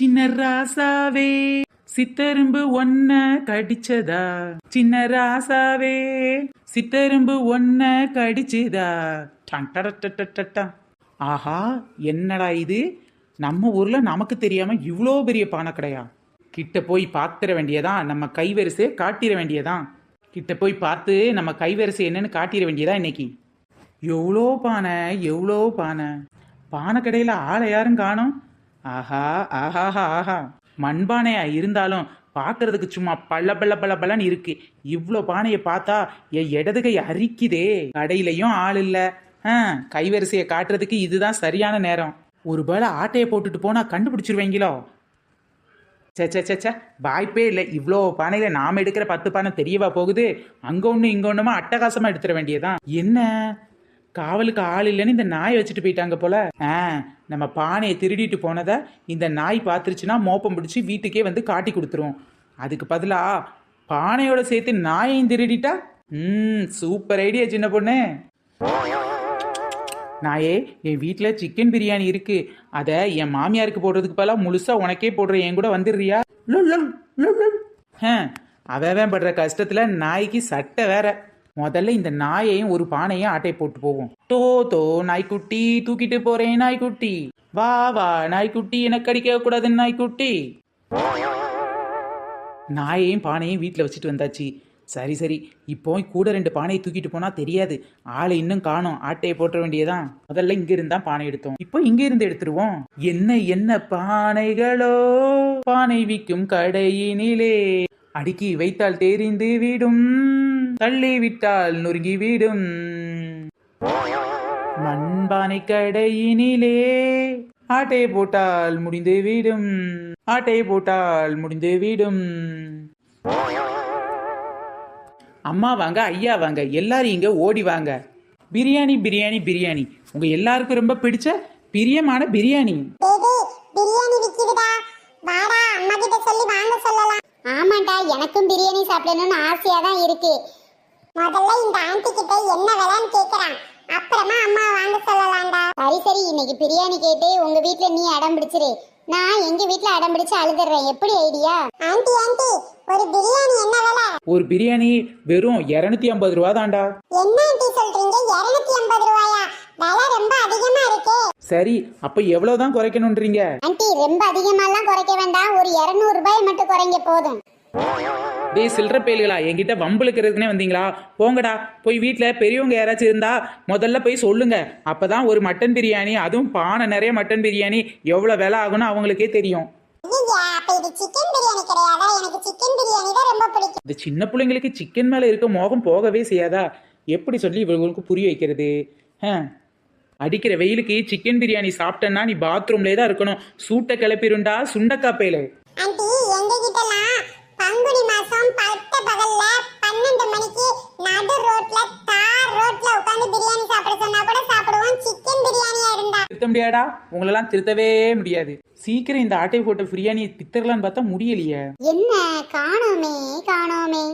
சின்ன ராசாவே சித்தரும்பு ஒன்ன கடிச்சதா? சின்ன ராசாவே சித்தரும்பு ஒன்ன கடிச்சதா? டட ஆஹா என்னடா இது? நம்ம ஊர்ல நமக்கு தெரியாம இவ்வளோ பெரிய பானை கடையா கிட்ட போய் பார்த்துட வேண்டியதான் நம்ம கைவரிசையை காட்டிட வேண்டியதான் கிட்ட போய் பார்த்து நம்ம கைவரிசை என்னன்னு காட்டிட வேண்டியதா இன்னைக்கு? எவ்வளோ பானை எவ்வளோ பானை? பானை கடையில் ஆளை யாரும் காணோம்? ஆஹா ஆஹாஹா ஆஹா மண்பானையா இருந்தாலும் பார்க்கறதுக்கு சும்மா பள்ள பள்ள பள்ள பள்ளன்னு இருக்கு. இவ்வளோ பானையை பார்த்தா என் இடது கை அரிக்குதே. கடையிலையும் ஆள் இல்லை. ஆ கைவரிசையை காட்டுறதுக்கு இதுதான் சரியான நேரம். ஒரு வேளை ஆட்டையை போட்டுட்டு போனா கண்டுபிடிச்சிருவீங்களோ? சே சே சே வாய்ப்பே இல்லை. இவ்வளோ பானையில நாம எடுக்கிற பத்து பானை தெரியவா போகுது? அங்க ஒன்று இங்க ஒண்ணுமா அட்டகாசமா எடுத்துட வேண்டியதான் என்ன? காவலுக்கு ஆள் இல்லைன்னு இந்த நாயை வச்சுட்டு போயிட்டாங்க போல. ஆ நம்ம பானையை திருடிட்டு போனதை இந்த நாய் பார்த்துருச்சுன்னா மோப்பம் பிடிச்சி வீட்டுக்கே வந்து காட்டி கொடுத்துரும் அதுக்கு பதிலா பானையோட சேர்த்து நாயையும் திருடிட்டா? ம் சூப்பர் ஐடியா சின்ன பொண்ணு. நாயே என் வீட்டில் சிக்கன் பிரியாணி இருக்கு. அதை என் மாமியாருக்கு போடுறதுக்கு பதிலாக முழுசா உனக்கே போடுற என் கூட வந்துடுறியா? அவன் படுற கஷ்டத்துல நாய்க்கு சட்டை வேற. முதல்ல இந்த நாயையும் ஒரு பானையும் ஆட்டை போட்டு போவோம். தோ தோ நாய்க்குட்டி தூக்கிட்டு போறேன் நாய்க்குட்டி. வா வா நாய்க்குட்டி எனக்கு அடிக்க கூடாது நாய்க்குட்டி. நாயையும் பானையும் வீட்டில் வச்சுட்டு வந்தாச்சு. சரி சரி இப்போ கூட ரெண்டு பானையை தூக்கிட்டு போனா தெரியாது. ஆளை இன்னும் காணும். ஆட்டையை போட்ட வேண்டியதான் முதல்ல இங்க இருந்தா பானை எடுத்தோம். இப்போ இங்க இருந்து எடுத்துருவோம். என்ன என்ன பானைகளோ? பானை விற்கும் கடையினிலே. அடுக்கி வைத்தால் தெரிந்து விடும் தள்ளி விட்டால் நொறுங்கி விடும். மண்பானை கடையினிலே ஆட்டை போட்டால் முடிந்து விடும் ஆட்டை போட்டால் முடிந்து விடும். அம்மா வாங்க ஐயா வாங்க எல்லாரும் இங்க ஓடி வாங்க. பிரியாணி பிரியாணி பிரியாணி. உங்க எல்லாருக்கும் ரொம்ப பிடிச்ச பிரியமான பிரியாணி. பிரியாணி ஆமாண்டா எனக்கும் பிரியாணி சாப்பிடணும்னு ஆசையா தான் இருக்கு. முதல்ல இந்த ஆண்டி கிட்ட என்ன விலைன்னு கேக்குறான். அப்புறமா அம்மா வாங்க சொல்லலாம்டா. சரி சரி இன்னைக்கு பிரியாணி கேட்டு உங்க வீட்ல நீ அடம் பிடிச்சிரு. நான் எங்க வீட்ல அடம் பிடிச்சு அழுதுறேன். எப்படி ஐடியா? ஆண்டி ஆண்டி ஒரு பிரியாணி என்ன விலை? ஒரு பிரியாணி வெறும் இரநூத்தி ஐம்பது ரூபா தான்டா என்ன ஆண்டி சொல்றீங்க? இருநூத்தி ஐம்பது ரூபாயா? விலை ரொம்ப அதிகமா இருக்கே. சரி அப்ப எவ்வளவுதான் குறைக்கணும்ன்றீங்க? ஆண்டி ரொம்ப அதிகமாலாம் குறைக்க வேண்டாம். ஒரு இருநூறு ரூபாய் மட்டும் குறைங்க போதும். டேய் சில்லற பேல்களா என்கிட்ட வம்புழுக்கிறதுக்குனே வந்தீங்களா? போங்கடா போய் வீட்டில் பெரியவங்க யாராச்சும் இருந்தா முதல்ல போய் சொல்லுங்க. அப்பதான் ஒரு மட்டன் பிரியாணி அதுவும் பானை நிறைய மட்டன் பிரியாணி எவ்வளோ விலை ஆகும்னு அவங்களுக்கே தெரியும். இந்த சின்ன பிள்ளைங்களுக்கு சிக்கன் மேலே இருக்க மோகம் போகவே செய்யாதா? எப்படி சொல்லி இவங்களுக்கு புரிய வைக்கிறது? ஆ அடிக்கிற வெயிலுக்கு சிக்கன் பிரியாணி சாப்பிட்டேன்னா நீ பாத்ரூம்லேயே தான் இருக்கணும். சூட்டை கிளப்பிருண்டா எங்க கிட்டலாம் பங்குனி மாசம் பட்ட பகல்ல பன்னெண்டு மணிக்கு நடு ரோட்ல தார் ரோட்ல உட்கார்ந்து பிரியாணி சாப்பிட சொன்னா கூட சாப்பிடுவோம். சிக்கன் பிரியாணியா இருந்தா. திருத்த முடியாடா? உங்களெல்லாம் திருத்தவே முடியாது. சீக்கிரம் இந்த ஆட்டை போட்ட பிரியாணியை தித்தரலான்னு பார்த்தா முடியலையே. என்ன? காணோமே காணோமே.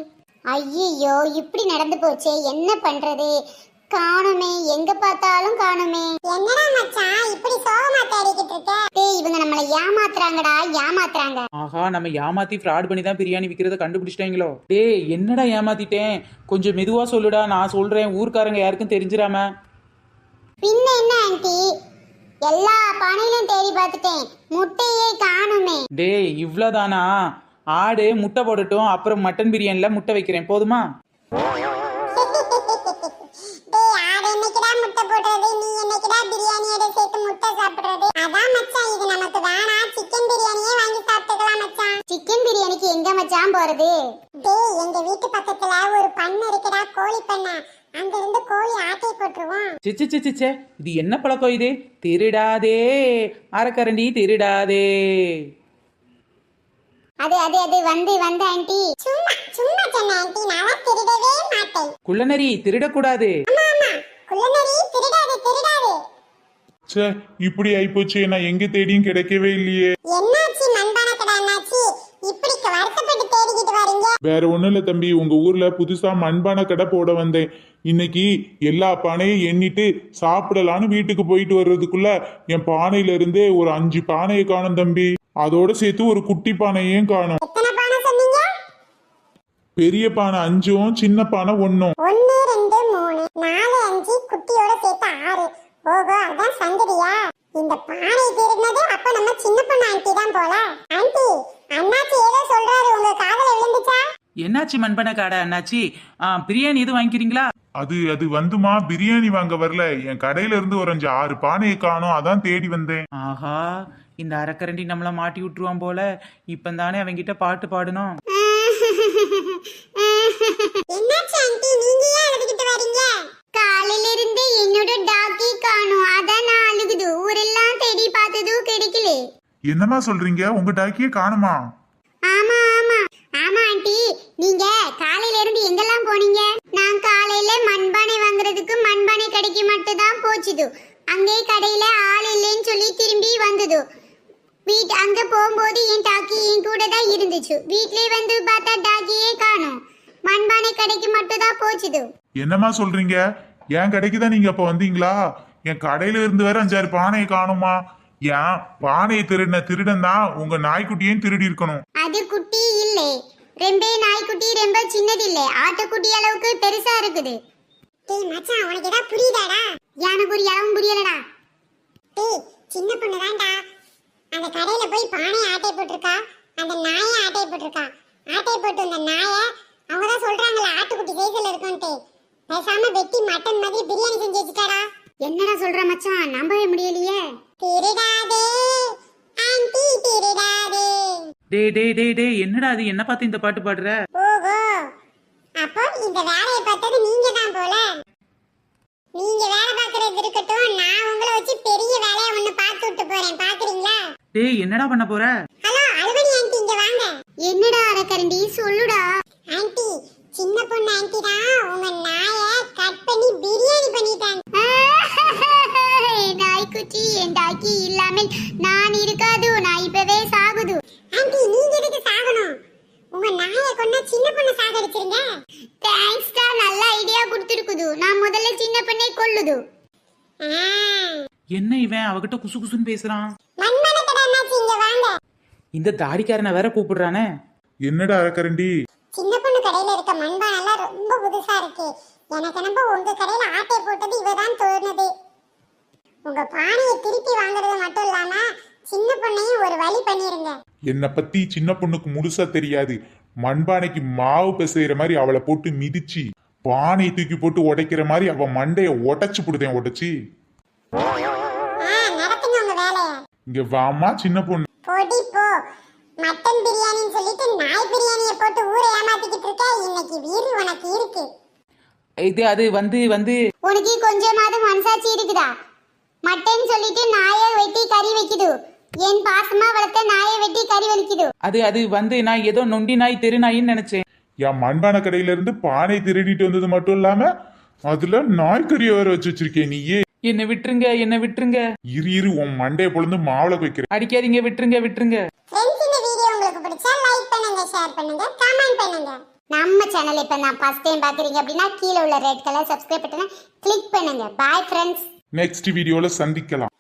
ஐயோ இப்படி நடந்து போச்சே என்ன பண்றது? காணுமே. எங்க பார்த்தாலும் காணுமே. என்னடா மச்சான் இப்படி சோகமா தேடிக்கிட்டு இருக்க? டேய் இவங்க நம்மள ஏமாத்துறாங்கடா ஏமாத்துறாங்க. ஆஹா நம்ம ஏமாத்தி ஃப்ராட் பண்ணி தான் பிரியாணி விற்கிறத கண்டுபிடிச்சிட்டாங்களோ? டேய் என்னடா ஏமாத்திட்டேன்? கொஞ்சம் மெதுவா சொல்லுடா நான் சொல்றேன். ஊர்க்காரங்க யாருக்கும் தெரிஞ்சிராம? பின்ன என்ன ஆண்டி? எல்லா பானையிலும் தேடி பார்த்துட்டேன். முட்டையே காணுமே. டேய் இவ்வளோதானா ஆடு முட்டை போடட்டும். அப்புறம் மட்டன் பிரியாணியில் முட்டை வைக்கிறேன். போதுமா டேய் ஆடு என்னைக்குடா முட்டை போடுறது நீ என்னைக்குடா பிரியாணியோட சேர்த்து முட்டை சாப்பிடுறது அதான் மச்சான் இது நமக்கு வேணா சிக்கன் பிரியாணியே வாங்கி சாப்பிட்டுக்கலாம் மச்சான் சிக்கன் பிரியாணிக்கு எங்க போறது டேய் எங்க வீட்டு பக்கத்துல ஒரு பண்ணை இருக்குடா கோழி பண்ணை. அங்க இருந்து கோழி ஆட்டை போட்டுருவோம். சிச்சு சிச்சு சே இது என்ன பழக்கம் இது? திருடாதே. அரைக்கரண்டி திருடாதே. அது அது அது வந்து வந்து ஆண்டி. சும்மா சும்மா சொன்ன ஆண்டி. நான் திருடவே மாட்டேன். குள்ளநரி திருடக்கூடாது. ஆமா ஆமா. குள்ளநரி திருடாது திருடாது. ச்சே இப்படி ஆயிப்போச்சு. நான் எங்க தேடியும் கிடைக்கவே இல்லையே. என்னாச்சு மண்பான கடை என்னாச்சு வேற ஒண்ணும் இல்ல தம்பி உங்க ஊர்ல புதுசா மண்பானை கடை போட வந்தேன். இன்னைக்கு எல்லா பானையும் எண்ணிட்டு சாப்பிடலான்னு வீட்டுக்கு போயிட்டு வர்றதுக்குள்ள என் பானையில இருந்தே ஒரு அஞ்சு பானையை காணும் தம்பி. அதோட சேர்த்து ஒரு குட்டி பானையும் காணும். பானை பெரிய பானை அஞ்சும் சின்ன பானை ஒன்னும் ஒன்னு ரெண்டு மூணு நாலு அஞ்சு குட்டியோட சேர்த்து ஆறு ஓஹோ அதான் சங்கதியா இந்த பானை திருடினது அப்ப நம்ம சின்ன பொண்ணு ஆண்டி தான் போல ஆண்டி அண்ணாச்சி ஏதோ சொல்றாரு உங்க காதல விழுந்துச்சா என்னாச்சு மண்பன காடை ஆ, பிரியாணி எதுவும் வாங்கிக்கிறீங்களா? அது அது வந்துமா? பிரியாணி வாங்க வரல. என் கடையில இருந்து ஒரு அஞ்சு ஆறு பானையை காணும். அதான் தேடி வந்தேன். ஆஹா இந்த அரக்கரண்டி நம்மள மாட்டி விட்டுருவான் போல. இப்பந்தானே அவங்கிட்ட பாட்டு பாடணும். என்னாச்சு ஆண்டி? நீங்க ஏன் அழுதுகிட்டு வரீங்க? காலையில இருந்து என்னோட டாக்கி காணும். அதான் நான் அழுகுது. ஊரெல்லாம் தேடி பார்த்ததும் கிடைக்கல. என்னமா சொல்றீங்க? உங்க டாக்கியே காணுமா ஆமா ஆமா ஆமா ஆண்டி நீங்க காலையில இருந்து எங்கெல்லாம் போனீங்க? நான் காலையில மண்பானை வாங்குறதுக்கு மண்பானை கடைக்கு மட்டும் தான் போச்சுது. அங்கே கடையில ஆள் இல்லைன்னு சொல்லி திரும்பி வந்தது. வீட் அங்க போகும்போது என் டாக்கி என் கூட தான் இருந்துச்சு. வீட்லயே வந்து பார்த்தா டாக்கியே காணும். மண்பானை கடைக்கு மட்டும் தான் போச்சுது. என்னம்மா சொல்றீங்க? என் கடைக்கு தான் நீங்க அப்ப வந்தீங்களா? என் கடையில இருந்து வேற அஞ்சாறு பானையை காணுமா ஏன்? பானையை திருடின திருடன் தான் உங்க நாய்க்குட்டியையும் திருடி இருக்கணும். அது குட்டி இல்லை. ரொம்ப நாய்க்குட்டி ரொம்ப சின்னது இல்லை ஆட்டுக்குட்டி அளவுக்கு பெருசா இருக்குது. டேய் மச்சான் உனக்கு ஏதாவது புரியுதாடா? எனக்கு ஒரு அளவும் புரியலடா. டேய் சின்ன பொண்ணு தான்டா அந்த கடையில போய் பானை ஆட்டை போட்டிருக்கா. அந்த நாயை ஆட்டை போட்டிருக்கா. ஆட்டை போட்டு அந்த நாயை அவங்க தான் சொல்றாங்களே ஆட்டுக்குட்டி சைஸ்ல இருக்கும்ட்டு பேசாம வெட்டி மட்டன் மாதிரி பிரியாணி செஞ்சு வச்சுட்டாடா. என்னடா சொல்ற மச்சான்? நம்பவே முடியலையே. திருடாதே. ஆன்ட்டி திருடாதே. டே டே டே டே என்னடா அது என்ன பார்த்து இந்த பாட்டு பாடுற? ஓஹோ. அப்போ இந்த வேலையை பார்த்தது நீங்க தான் போல. நீங்க வேலை பார்க்கறது இருக்கட்டும் நான் உங்களை வச்சு பெரிய வேலையை ஒண்ணு பார்த்து விட்டு போறேன். பாக்குறீங்களா டேய் என்னடா பண்ண போற? ஹலோ அழுவணி ஆண்டி இங்க வாங்க. என்னடா அரக்கரண்டி? சொல்லுடா. ஆண்டி சின்ன பொண்ணு ஆண்டி தான் உங்க நாயை கட் பண்ணி பிரியாணி பண்ணிட்டாங்க. நாய்க்குட்டி என் டாக்கி இல்லாமல் நான் இருக்காது நான் இப்பவே சாகுது ஆண்டி நீங்க எதுக்கு சாகணும் உங்க நாயை கொண்டா சின்ன பொண்ணு சாகடிச்சிருங்க தேங்க்ஸ் டா நல்ல ஐடியா கொடுத்துருக்குது நான் முதல்ல சின்ன பொண்ணை கொல்லுது என்ன இவன்? அவகிட்ட குசு குசுன்னு பேசுறான். மண்மன கடை என்னாச்சு இங்க வாங்க. இந்த தாடிக்காரனை வேற கூப்பிடுறானே. என்னடா அரக்கரண்டி சின்ன பொண்ணு கடையில இருக்க மண்பானெல்லாம் ரொம்ப புதுசா இருக்கு. எனக்கு நம்ம உங்க கடையில ஆட்டை போட்டது இவதான் தோணுது. உங்க பானையை திருப்பி வாங்குறது மட்டும் இல்லாம சின்ன பொண்ணையும் ஒரு வழி பண்ணிருங்க. என்னை பத்தி சின்ன பொண்ணுக்கு முழுசா தெரியாது. மண்பானைக்கு மாவு பிசைகிற மாதிரி அவளை போட்டு மிதிச்சு பானையை தூக்கி போட்டு உடைக்கிற மாதிரி அவ மண்டைய உடைச்சு புடுதேன் உடைச்சி. இங்க வாமா சின்ன பொண்ணு. போடி போ. மட்டன் பிரியாணின்னு சொல்லிட்டு நாய் பிரியாணியை போட்டு ஊரை ஏமாத்திக்கிட்டு இருக்க. இன்னைக்கு வீடு உனக்கு இருக்கு. இது அது வந்து வந்து. உனக்கு கொஞ்சமாவது மனசாட்சி இருக்குதா? மட்டன் சொல்லிட்டு நாயை வெட்டி கறி வைக்குது. என் பாசமா வளர்த்த நாயை வெட்டி கறி வலிக்குது. அது அது வந்து நான் ஏதோ நொண்டி நாய் தெரு நாயின்னு நினைச்சேன். என் மண்பானை கடையில இருந்து பானை திருடிட்டு வந்தது மட்டும் இல்லாம அதுல நாய்க்கறியை வேற வச்சு வச்சிருக்கேன் நீயே. என்னை விட்டுருங்க என்னை விட்டுருங்க. இரு இரு உன் மண்டைய பொழுது மாவுளை வைக்கிறேன் அடிக்காதீங்க விட்டுருங்க விட்டுருங்க. ஃப்ரெண்ட்ஸ் இந்த வீடியோ உங்களுக்கு பிடிச்சா லைக் பண்ணுங்க ஷேர் பண்ணுங்க கமெண்ட் பண்ணுங்க. நம்ம சேனல் இப்போ நான் ஃபர்ஸ்ட் டைம் பார்க்குறீங்க அப்படின்னா கீழே உள்ள ரெட் கலர் சப்ஸ்கிரைப் பட்டனை கிளிக் பண்ணுங்க. பாய் ஃப்ரெண்ட்ஸ் நெக்ஸ்ட் வீடியோல சந்திக்கலாம்.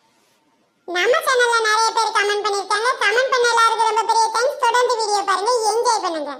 நம்ம சேனல்ல நிறைய பேர் கமெண்ட் பண்ணிருக்காங்க. கமெண்ட் பண்ண எல்லாருக்கும் ரொம்ப பெரிய தேங்க்ஸ் தொடர்ந்து வீடியோ பாருங்க. என்ஜாய் பண்ணுங்க.